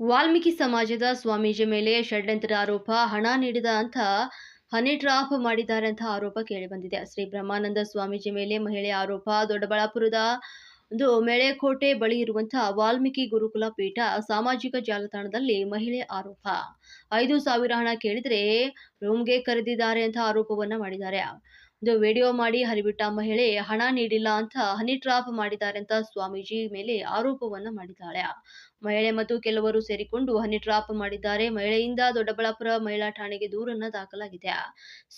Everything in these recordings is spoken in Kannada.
ವಾಲ್ಮೀಕಿ ಸಮಾಜದ ಸ್ವಾಮೀಜಿ ಮೇಲೆ ಷಡ್ಯಂತ್ರ ಆರೋಪ, ಹಣ ನೀಡಿದ ಅಂತ ಹನಿ ಡ್ರಾಪ್ ಮಾಡಿದ್ದಾರೆ ಅಂತ ಆರೋಪ ಕೇಳಿಬಂದಿದೆ ಶ್ರೀ ಬ್ರಹ್ಮಾನಂದ ಸ್ವಾಮೀಜಿ ಮೇಲೆ ಮಹಿಳೆ ಆರೋಪ, ದೊಡ್ಡಬಳ್ಳಾಪುರದ ಒಂದು ಮೆಳೆಕೋಟೆ ಬಳಿ ಇರುವಂತಹ ವಾಲ್ಮೀಕಿ ಗುರುಕುಲ ಪೀಠ ಸಾಮಾಜಿಕ ಜಾಲತಾಣದಲ್ಲಿ ಮಹಿಳೆ ಆರೋಪ. ಐದು ಸಾವಿರ ಹಣ ಕೇಳಿದ್ರೆ ರೂಮ್ಗೆ ಕರೆದಿದ್ದಾರೆ ಅಂತ ಆರೋಪವನ್ನ ಮಾಡಿದ್ದಾರೆ. ಒಂದು ವಿಡಿಯೋ ಮಾಡಿ ಹರಿಬಿಟ್ಟ ಮಹಿಳೆ, ಹಣ ನೀಡಿಲ್ಲ ಅಂತ ಹನಿ ಟ್ರಾಪ್ ಮಾಡಿದ್ದಾರೆ ಅಂತ ಸ್ವಾಮೀಜಿ ಮೇಲೆ ಆರೋಪವನ್ನ ಮಾಡಿದ್ದಾಳೆ. ಮಹಿಳೆ ಮತ್ತು ಕೆಲವರು ಸೇರಿಕೊಂಡು ಹನಿ ಟ್ರಾಪ್ ಮಾಡಿದ್ದಾರೆ. ಮಹಿಳೆಯಿಂದ ದೊಡ್ಡಬಳ್ಳಾಪುರ ಮಹಿಳಾ ಠಾಣೆಗೆ ದೂರನ್ನ ದಾಖಲಾಗಿದೆ.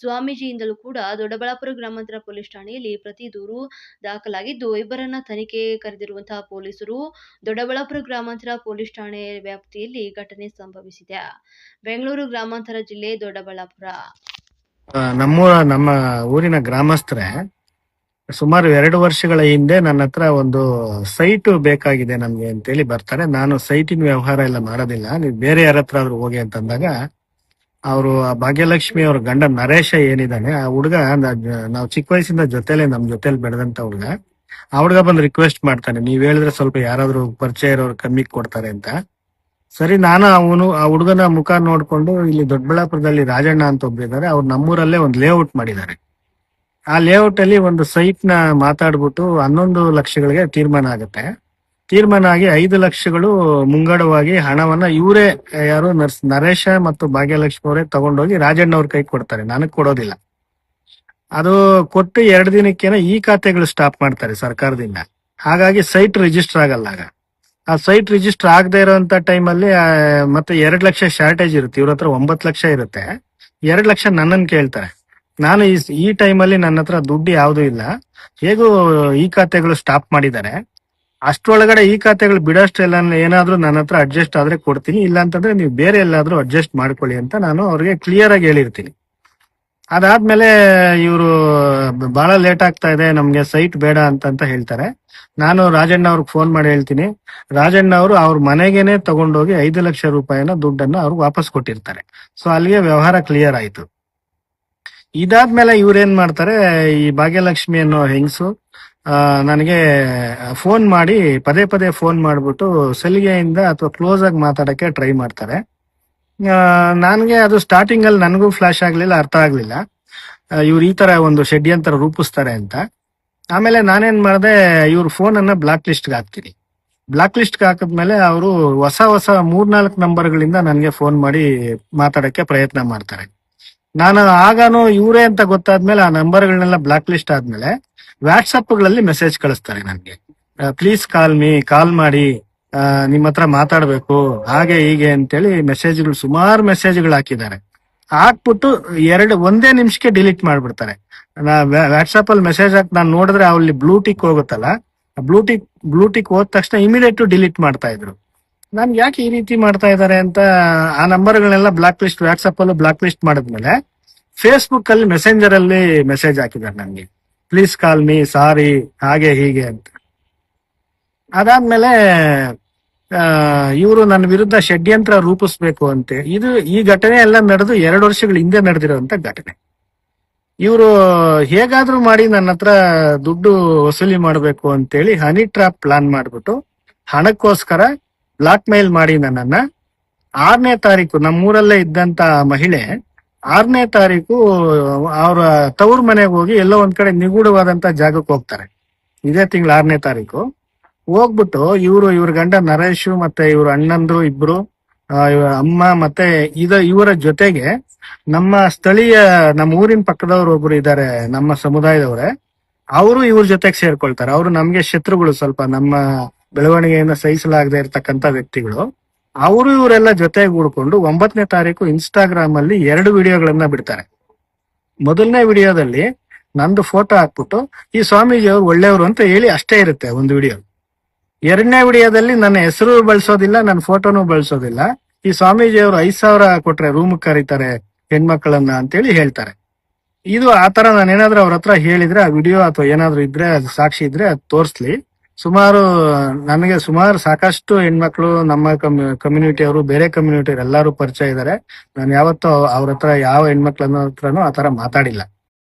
ಸ್ವಾಮೀಜಿಯಿಂದಲೂ ಕೂಡ ದೊಡ್ಡಬಳ್ಳಾಪುರ ಗ್ರಾಮಾಂತರ ಪೊಲೀಸ್ ಠಾಣೆಯಲ್ಲಿ ಪ್ರತಿ ದೂರು ದಾಖಲಾಗಿದ್ದು, ಇಬ್ಬರನ್ನ ತನಿಖೆ ಕರೆದಿರುವಂತಹ ಪೊಲೀಸರು ದೊಡ್ಡಬಳ್ಳಾಪುರ ಗ್ರಾಮಾಂತರ ಪೊಲೀಸ್ ಠಾಣೆ ವ್ಯಾಪ್ತಿಯಲ್ಲಿ ಘಟನೆ ಸಂಭವಿಸಿದೆ. ಬೆಂಗಳೂರು ಗ್ರಾಮಾಂತರ ಜಿಲ್ಲೆ ದೊಡ್ಡಬಳ್ಳಾಪುರ. ಆ, ನಮ್ಮೂರ ನಮ್ಮ ಊರಿನ ಗ್ರಾಮಸ್ಥರೇ ಸುಮಾರು ಎರಡು ವರ್ಷಗಳ ಹಿಂದೆ ನನ್ನ ಹತ್ರ ಒಂದು ಸೈಟ್ ಬೇಕಾಗಿದೆ ನಮ್ಗೆ ಅಂತೇಳಿ ಬರ್ತಾರೆ. ನಾನು ಸೈಟಿನ ವ್ಯವಹಾರ ಎಲ್ಲ ಮಾಡೋದಿಲ್ಲ. ನೀವು ಬೇರೆ ಯಾರ ಹತ್ರ ಆದ್ರೂ ಹೋಗಿ ಅಂತಂದಾಗ ಅವರು ಭಾಗ್ಯಲಕ್ಷ್ಮಿ ಅವ್ರ ಗಂಡ ನರೇಶ ಏನಿದ್ದಾನೆ ಆ ಹುಡುಗ ನಾವು ಚಿಕ್ಕ ವಯಸ್ಸಿಂದ ಜೊತೆಲೆ ನಮ್ ಜೊತೆಲಿ ಬೆಳೆದಂತ ಹುಡುಗ. ಆ ಹುಡುಗ ಬಂದು ರಿಕ್ವೆಸ್ಟ್ ಮಾಡ್ತಾನೆ ನೀವ್ ಹೇಳಿದ್ರೆ ಸ್ವಲ್ಪ ಯಾರಾದ್ರೂ ಪರಿಚಯ ಇರೋರು ಕಮ್ಮಿ ಕೊಡ್ತಾರೆ ಅಂತ. ಸರಿ, ನಾನು ಅವನು, ಆ ಹುಡುಗನ ಮುಖ ನೋಡ್ಕೊಂಡು ಇಲ್ಲಿ ದೊಡ್ಡಬಳ್ಳಾಪುರದಲ್ಲಿ ರಾಜಣ್ಣ ಅಂತ ಒಬ್ರಿದ್ದಾರೆ ಅವ್ರು ನಮ್ಮೂರಲ್ಲೇ ಒಂದು ಲೇಔಟ್ ಮಾಡಿದ್ದಾರೆ. ಆ ಲೇಔಟ್ ಅಲ್ಲಿ ಒಂದು ಸೈಟ್ನ ಮಾತಾಡ್ಬಿಟ್ಟು ಹನ್ನೊಂದು ಲಕ್ಷಗಳಿಗೆ ತೀರ್ಮಾನ ಆಗುತ್ತೆ. ತೀರ್ಮಾನ ಆಗಿ ಐದು ಲಕ್ಷಗಳು ಮುಂಗಡವಾಗಿ ಹಣವನ್ನ ಇವರೇ, ಯಾರು ನರ್ಸ್, ನರೇಶ ಮತ್ತು ಭಾಗ್ಯಲಕ್ಷ್ಮಿ ಅವರೇ ತಗೊಂಡೋಗಿ ರಾಜಣ್ಣ ಅವ್ರ ಕೈ ಕೊಡ್ತಾರೆ. ನನಗ್ ಕೊಡೋದಿಲ್ಲ. ಅದು ಕೊಟ್ಟು ಎರಡು ದಿನಕ್ಕೇನೆ ಈ ಖಾತೆಗಳು ಸ್ಟಾಪ್ ಮಾಡ್ತಾರೆ ಸರ್ಕಾರದಿಂದ. ಹಾಗಾಗಿ ಸೈಟ್ ರಿಜಿಸ್ಟರ್ ಆಗಲ್ಲ ಆಗ. ಆ ಸೈಟ್ ರಿಜಿಸ್ಟರ್ ಆಗದೆ ಇರೋಂತ ಟೈಮಲ್ಲಿ ಮತ್ತೆ ಎರಡ್ ಲಕ್ಷ ಶಾರ್ಟೇಜ್ ಇರುತ್ತೆ. ಇವ್ರ ಹತ್ರ ಒಂಬತ್ತು ಲಕ್ಷ ಇರುತ್ತೆ. ಎರಡ್ ಲಕ್ಷ ನನ್ನನ್ ಕೇಳ್ತಾರೆ. ನಾನು ಈ ಈ ಟೈಮಲ್ಲಿ ನನ್ನ ಹತ್ರ ದುಡ್ಡು ಯಾವ್ದು ಇಲ್ಲ. ಹೇಗೂ ಈ ಖಾತೆಗಳು ಸ್ಟಾಪ್ ಮಾಡಿದ್ದಾರೆ. ಅಷ್ಟೊಳಗಡೆ ಈ ಖಾತೆಗಳು ಬಿಡೋಷ್ಟೆಲ್ಲ ಏನಾದ್ರೂ ನನ್ನ ಹತ್ರ ಅಡ್ಜಸ್ಟ್ ಆದ್ರೆ ಕೊಡ್ತೀನಿ. ಇಲ್ಲ ಅಂತಂದ್ರೆ ನೀವು ಬೇರೆ ಎಲ್ಲಾದ್ರೂ ಅಡ್ಜಸ್ಟ್ ಮಾಡ್ಕೊಳ್ಳಿ ಅಂತ ನಾನು ಅವ್ರಿಗೆ ಕ್ಲಿಯರ್ ಆಗಿ ಹೇಳಿರ್ತೀನಿ. ಅದಾದ್ಮೇಲೆ ಇವರು ಬಹಳ ಲೇಟ್ ಆಗ್ತಾ ಇದೆ, ನಮ್ಗೆ ಸೈಟ್ ಬೇಡ ಅಂತ ಹೇಳ್ತಾರೆ. ನಾನು ರಾಜಣ್ಣ ಅವ್ರಿಗೆ ಫೋನ್ ಮಾಡಿ ಹೇಳ್ತೀನಿ. ರಾಜಣ್ಣ ಅವರು ಅವ್ರ ಮನೆಗೇನೆ ತಗೊಂಡೋಗಿ ಐದು ಲಕ್ಷ ರೂಪಾಯಿನ ದುಡ್ಡನ್ನ ಅವ್ರು ವಾಪಸ್ ಕೊಟ್ಟಿರ್ತಾರೆ. ಸೊ ಅಲ್ಲಿಗೆ ವ್ಯವಹಾರ ಕ್ಲಿಯರ್ ಆಯ್ತು. ಇದಾದ್ಮೇಲೆ ಇವ್ರೇನ್ ಮಾಡ್ತಾರೆ, ಈ ಭಾಗ್ಯಲಕ್ಷ್ಮಿ ಅನ್ನೋ ಹೆಂಗಸು ನನಗೆ ಫೋನ್ ಮಾಡಿ, ಪದೇ ಪದೇ ಫೋನ್ ಮಾಡ್ಬಿಟ್ಟು ಸಲಿಗೆಯಿಂದ ಅಥವಾ ಕ್ಲೋಸ್ ಆಗಿ ಮಾತಾಡಕ್ಕೆ ಟ್ರೈ ಮಾಡ್ತಾರೆ. ನನಗೆ ಅದು ಸ್ಟಾರ್ಟಿಂಗ್ ಅಲ್ಲಿ ನನಗೂ ಫ್ಲಾಶ್ ಆಗ್ಲಿಲ್ಲ, ಅರ್ಥ ಆಗ್ಲಿಲ್ಲ. ಇವ್ರು ಈ ತರ ಒಂದು ಷಡ್ಯಂತರ ರೂಪಿಸ್ತಾರೆ ಅಂತ. ಆಮೇಲೆ ನಾನೇನ್ ಮಾಡಿದೆ, ಇವ್ರ ಫೋನ್ ಅನ್ನ ಬ್ಲಾಕ್ ಲಿಸ್ಟ್ ಹಾಕ್ತೀನಿ. ಬ್ಲಾಕ್ ಲಿಸ್ಟ್ ಹಾಕಿದ್ಮೇಲೆ ಅವರು ಹೊಸ ಹೊಸ ಮೂರ್ನಾಲ್ಕು ನಂಬರ್ಗಳಿಂದ ನನಗೆ ಫೋನ್ ಮಾಡಿ ಮಾತಾಡಕ್ಕೆ ಪ್ರಯತ್ನ ಮಾಡ್ತಾರೆ. ನಾನು ಆಗಾನು ಇವರೇ ಅಂತ ಗೊತ್ತಾದ್ಮೇಲೆ ಆ ನಂಬರ್ಗಳನ್ನೆಲ್ಲ ಬ್ಲಾಕ್ ಲಿಸ್ಟ್ ಆದ್ಮೇಲೆ ವಾಟ್ಸಪ್ಗಳಲ್ಲಿ ಮೆಸೇಜ್ ಕಳಿಸ್ತಾರೆ ನನಗೆ. ಪ್ಲೀಸ್ ಕಾಲ್ ಮೀ ಕಾಲ್ ಮಾಡಿ. ನಿಮ್ಮ ಹತ್ರ ಮಾತಾಡ್ಬೇಕು. ಹಾಗೆ ಹೀಗೆ ಅಂತೇಳಿ ಮೆಸೇಜ್ಗಳು ಸುಮಾರು ಮೆಸೇಜ್ಗಳು ಹಾಕಿದ್ದಾರೆ. ಹಾಕ್ಬಿಟ್ಟು ಎರಡು, ಒಂದೇ ನಿಮಿಷಕ್ಕೆ ಡಿಲೀಟ್ ಮಾಡ್ಬಿಡ್ತಾರೆ. ವಾಟ್ಸಪ್ ಅಲ್ಲಿ ಮೆಸೇಜ್ ಹಾಕಿ, ನಾನು ನೋಡಿದ್ರೆ ಅಲ್ಲಿ ಬ್ಲೂಟಿಕ್ ಹೋಗುತ್ತಲ್ಲ ಬ್ಲೂಟಿಕ್ ಬ್ಲೂಟಿಕ್ ಹೋದ ತಕ್ಷಣ ಇಮಿಡಿಯೇಟ್ ಡಿಲೀಟ್ ಮಾಡ್ತಾ ಇದ್ರು. ನಾನು ಯಾಕೆ ಈ ರೀತಿ ಮಾಡ್ತಾ ಇದ್ದಾರೆ ಅಂತ ಆ ನಂಬರ್ಗಳನ್ನೆಲ್ಲ ಬ್ಲಾಕ್ ಲಿಸ್ಟ್ ವಾಟ್ಸಪ್ ಅಲ್ಲೂ ಬ್ಲಾಕ್ ಲಿಸ್ಟ್ ಮಾಡಿದ್ಮೇಲೆ ಫೇಸ್ಬುಕ್ ಅಲ್ಲಿ ಮೆಸೆಂಜರ್ ಅಲ್ಲಿ ಮೆಸೇಜ್ ಹಾಕಿದ್ದಾರೆ ನನಗೆ. ಪ್ಲೀಸ್ ಕಾಲ್ ಮೀ ಸಾರಿ ಹಾಗೆ ಹೀಗೆ ಅಂತ. ಅದಾದ್ಮೇಲೆ ಇವರು ನನ್ನ ವಿರುದ್ಧ ಷಡ್ಯಂತ್ರ ರೂಪಿಸ್ಬೇಕು ಅಂತೆ. ಇದು ಈ ಘಟನೆ ಎಲ್ಲ ನಡೆದು ಎರಡು ವರ್ಷಗಳ ಹಿಂದೆ ನಡೆದಿರುವಂತ ಘಟನೆ. ಇವರು ಹೇಗಾದ್ರೂ ಮಾಡಿ ನನ್ನ ಹತ್ರ ದುಡ್ಡು ವಸೂಲಿ ಮಾಡಬೇಕು ಅಂತೇಳಿ ಹನಿ ಟ್ರಾಪ್ ಪ್ಲಾನ್ ಮಾಡ್ಬಿಟ್ಟು ಹಣಕ್ಕೋಸ್ಕರ ಬ್ಲಾಕ್ ಮೇಲ್ ಮಾಡಿ ನನ್ನನ್ನ. ಆರನೇ ತಾರೀಕು ನಮ್ಮೂರಲ್ಲೇ ಇದ್ದಂತ ಮಹಿಳೆ ಆರನೇ ತಾರೀಕು ಅವರ ತವ್ರ ಮನೆಗೆ ಹೋಗಿ ಎಲ್ಲೋ ಒಂದ್ ಕಡೆ ನಿಗೂಢವಾದಂತ ಜಾಗಕ್ಕೆ ಹೋಗ್ತಾರೆ. ಇದೇ ತಿಂಗಳ ಆರನೇ ತಾರೀಕು. ಹೋಗ್ಬಿಟ್ಟು ಇವರು, ಇವ್ರ ಗಂಡ ನರೇಶ್ ಮತ್ತೆ ಇವ್ರ ಅಣ್ಣಂದ್ರು ಇಬ್ರು ಅಮ್ಮ ಮತ್ತೆ ಇದ, ಇವರ ಜೊತೆಗೆ ನಮ್ಮ ಸ್ಥಳೀಯ, ನಮ್ಮ ಊರಿನ ಪಕ್ಕದವ್ರು ಒಬ್ರು ಇದ್ದಾರೆ ನಮ್ಮ ಸಮುದಾಯದವರೇ. ಅವರು ಇವ್ರ ಜೊತೆಗೆ ಸೇರ್ಕೊಳ್ತಾರೆ. ಅವರು ನಮ್ಗೆ ಶತ್ರುಗಳು ಸ್ವಲ್ಪ ನಮ್ಮ ಬೆಳವಣಿಗೆಯನ್ನ ಸಹಿಸಲಾಗದೆ ಇರತಕ್ಕಂತ ವ್ಯಕ್ತಿಗಳು. ಅವರು ಇವರೆಲ್ಲ ಜೊತೆಗೆ ಕೂಡ್ಕೊಂಡು ಒಂಬತ್ತನೇ ತಾರೀಕು ಇನ್ಸ್ಟಾಗ್ರಾಮ್ ಅಲ್ಲಿ ಎರಡು ವಿಡಿಯೋಗಳನ್ನ ಬಿಡ್ತಾರೆ. ಮೊದಲನೇ ವಿಡಿಯೋದಲ್ಲಿ ನಂದು ಫೋಟೋ ಹಾಕ್ಬಿಟ್ಟು, ಈ ಸ್ವಾಮೀಜಿ ಅವ್ರು ಒಳ್ಳೆಯವರು ಅಂತ ಹೇಳಿ ಅಷ್ಟೇ ಇರುತ್ತೆ ಒಂದು ವಿಡಿಯೋ. ಎರಡನೇ ವಿಡಿಯೋದಲ್ಲಿ ನನ್ನ ಹೆಸರು ಬಳಸೋದಿಲ್ಲ, ನನ್ನ ಫೋಟೋನು ಬಳಸೋದಿಲ್ಲ. ಈ ಸ್ವಾಮೀಜಿ ಅವರು ಐದ್ ಸಾವಿರ ಕೊಟ್ರೆ ರೂಮ್ ಕರೀತಾರೆ, ಹೆಣ್ಮಕ್ಳನ್ನ ಅಂತೇಳಿ ಹೇಳ್ತಾರೆ. ಇದು ಆತರ ನಾನು ಏನಾದ್ರೂ ಅವ್ರ ಹತ್ರ ಹೇಳಿದ್ರೆ, ಆ ವಿಡಿಯೋ ಅಥವಾ ಏನಾದ್ರೂ ಇದ್ರೆ, ಅದು ಸಾಕ್ಷಿ ಇದ್ರೆ ಅದು ತೋರಿಸ್ಲಿ. ಸುಮಾರು, ನನಗೆ ಸುಮಾರು ಸಾಕಷ್ಟು ಹೆಣ್ಮಕ್ಳು, ನಮ್ಮ ಕಮ್ಯುನಿಟಿ ಅವರು, ಬೇರೆ ಕಮ್ಯುನಿಟಿ ಎಲ್ಲರೂ ಪರಿಚಯ ಇದ್ದಾರೆ ನಾನು ಯಾವತ್ತೂ ಅವ್ರ ಹತ್ರ ಯಾವ ಹೆಣ್ಮಕ್ಳ ಹತ್ರನೂ ಆತರ ಮಾತಾಡಿಲ್ಲ.